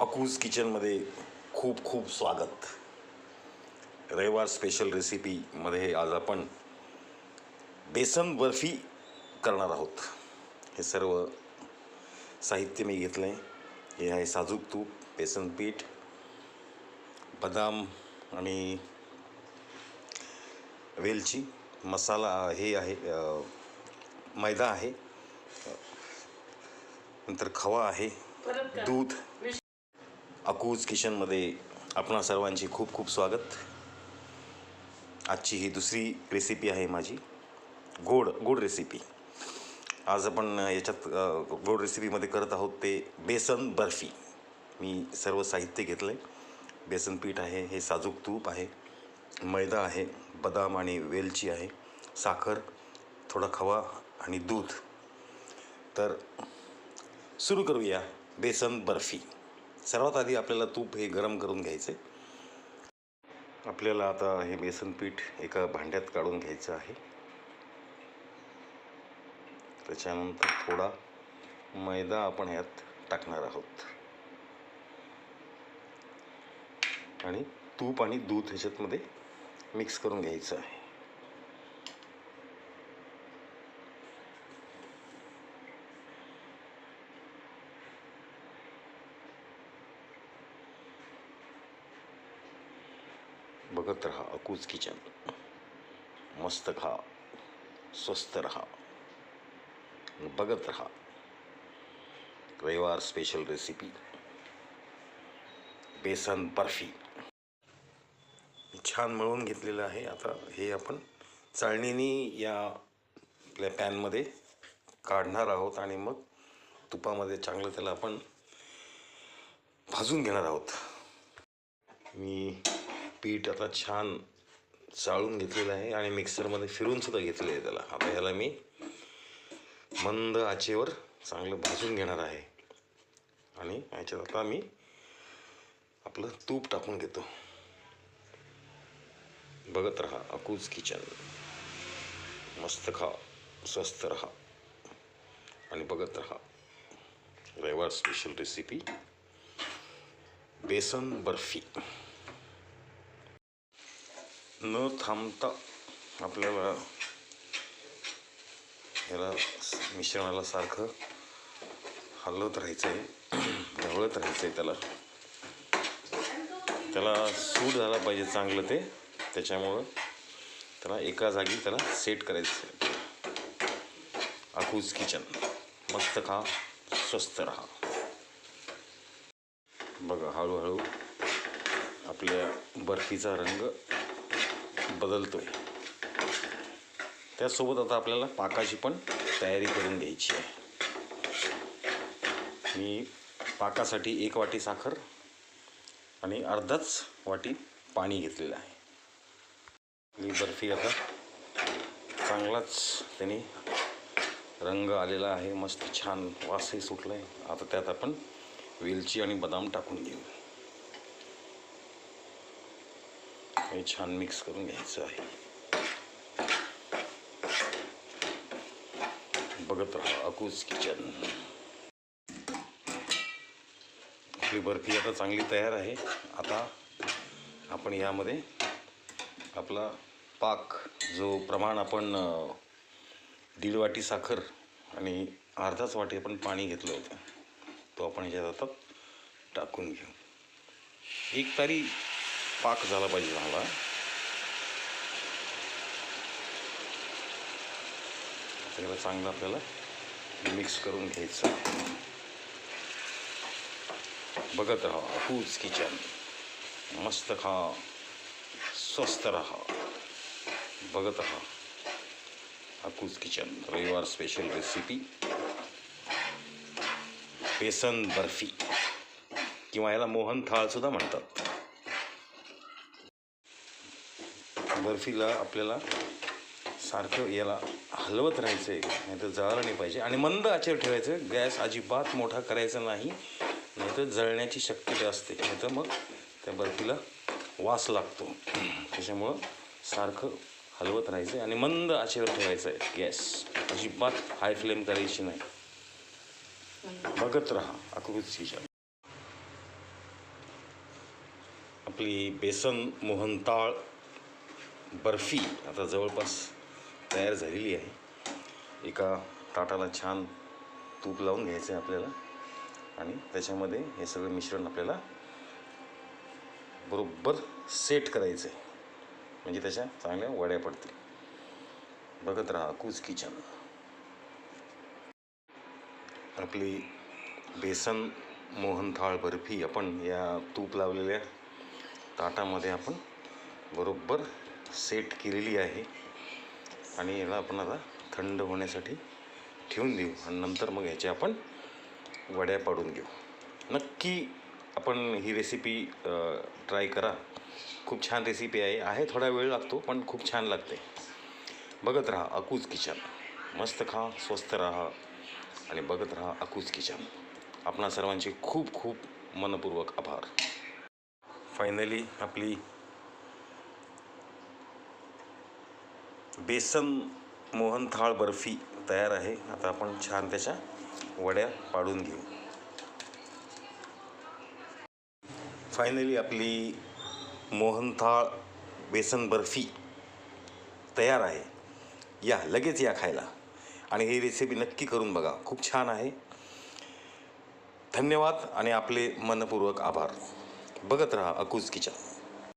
अकूज किचनमध्ये खूप खूप स्वागत. रविवार स्पेशल रेसिपीमध्ये आज आपण बेसन बर्फी करणार आहोत. हे सर्व साहित्य मी घेतलं आहे हे आहे साजूक तूप बेसन पीठ बदाम आणि वेलची. मसाला हे आहे मैदा आहे. नंतर खवा आहे. दूध. अकूज किचनमध्ये आपणा सर्वांची खूप खूप स्वागत. आजची ही दुसरी रेसिपी आहे माझी. गोड गोड रेसिपी आज आपण याच्यात गोड रेसिपीमध्ये करत आहोत ते बेसन बर्फी. मी सर्व साहित्य घेतलं आहे बेसन पीठ आहे हे साजूक तूप आहे मैदा आहे बदाम आणि वेलची आहे साखर थोडा खवा आणि दूध. तर सुरू करूया बेसन बर्फी. सर्वात आधी आपल्याला तूप हे गरम करून घ्यायचे आपल्याला आता हे बेसन पीठ एका भांड्यात काढून घ्यायचं आहे. त्याच्यानंतर थोडा मैदा आपण यात टाकणार आहोत. आणि तूप आणि दूध ह्याच्यातमध्ये मिक्स करून घ्यायचं आहे. बघत राहा अकूज किचन मस्त खा स्वस्त रहा. बघत रहा. रविवार स्पेशल रेसिपी बेसन बर्फी. छान मळून घेतलेलं आहे. आता हे आपण चाळणीने या आपल्या पॅनमध्ये काढणार आहोत आणि मग तुपामध्ये चांगलं त्याला आपण भाजून घेणार आहोत. मी पीठ आता छान चाळून घेतलेलं आहे आणि मिक्सरमध्ये फिरून सुद्धा घेतलेलं आहे त्याला. आता ह्याला मी मंद आचेवर चांगलं भाजून घेणार आहे. आणि ह्याच्यात आता मी आपलं तूप टाकून घेतो. बघत राहा अकूज किचन. मस्त खा स्वस्त राहा. आणि बघत राहा रविवार स्पेशल रेसिपी बेसन बर्फी. न थांबता आपल्याला ह्याला मिश्रणाला सारखं हलवत राहायचं आहे ढवळत राहायचं आहे त्याला. त्याला सूट झाला पाहिजे चांगलं ते त्याच्यामुळं त्याला एका जागी त्याला सेट करायचं आहे अकूज किचन. मस्त खा स्वस्त राहा. बघा हळूहळू आपल्या बर्फीचा रंग बदलतो आहे त्यासोबत आता आपल्याला पाकाची पण तयारी करून घ्यायची आहे. मी पाकासाठी एक वाटी साखर आणि अर्धाच वाटी पाणी घेतलेलं आहे. ही बर्फी आता चांगलाच त्याने रंग आलेला आहे. मस्त छान वासही सुटला आहे आता त्यात आपण वेलची आणि बदाम टाकून घेऊ. हे छान मिक्स करून घ्यायचं आहे. बघत राहा अकूज किचन आपली बर्फी आता चांगली तयार आहे. आता आपण यामध्ये आपला पाक जो प्रमाण आपण दीड वाटी साखर आणि अर्धाच वाटी आपण पाणी घेतलं होतं तो आपण ह्याच्यात आता टाकून घेऊ. एक तारी पाक झाला पाहिजे चांगला. त्याला चांगलं आपल्याला मिक्स करून घ्यायचं. बघत राहा हूज किचन. मस्त खा स्वस्त राहा. बघत राहा. अकूज किचन रविवार स्पेशल रेसिपी बेसन बर्फी. किंवा याला मोहन थाळसुद्धा म्हणतात. बर्फीला आपल्याला सारखं याला हलवत राहायचं आहे नाही तर जळालं नाही पाहिजे. आणि मंद आचेवर ठेवायचं. गॅस अजिबात मोठा करायचा नाही. नाही तर जळण्याची शक्यता असते. नाही तर मग त्या बर्फीला वास लागतो. त्याच्यामुळं सारखं हलवत राहायचं आहे आणि मंद आचेवर ठेवायचं आहे गॅस अजिबात हाय फ्लेम करायची नाही. बघत राहा. अकबूत आपली बेसन मोहनताळ बर्फी. आता जवळपास तयार झालेली आहे. एका ताटाला छान तूप लावून घ्यायचं आहे आपल्याला. आणि त्याच्यामध्ये हे सगळं मिश्रण आपल्याला बरोबर सेट करायचं आहे म्हणजे त्याच्या चांगल्या वड्या पडतील. बघत राहा कूज किचन. आपली बेसन मोहनथाळ बर्फी आपण या तूप लावलेल्या ताटामध्ये आपण बरोबर सेट केलेली आहे. आणि याला आपण आता थंड होण्यासाठी ठेवून देऊ. आणि नंतर मग ह्याच्या आपण वड्या पाडून घेऊ. नक्की आपण ही रेसिपी ट्राय करा. खूप छान रेसिपी आहे. आहे थोडा वेळ लागतो पण खूप छान लागते. बघत राहा अकूज किचन. मस्त खा स्वस्त राहा आणि बघत राहा अकूज किचन. आपणा सर्वांचे खूप खूप मनपूर्वक आभार. फायनली आपली बेसन मोहनथाळ बर्फी तयार आहे. आता आपण छान त्याच्या वड्या पाडून घेऊ. फायनली आपली मोहनथाळ बेसन बर्फी तयार आहे. या लगेच या खायला. आणि ही रेसिपी नक्की करून बघा. खूप छान आहे. धन्यवाद आणि आपले मनपूर्वक आभार. बघत राहा अकूज किचन.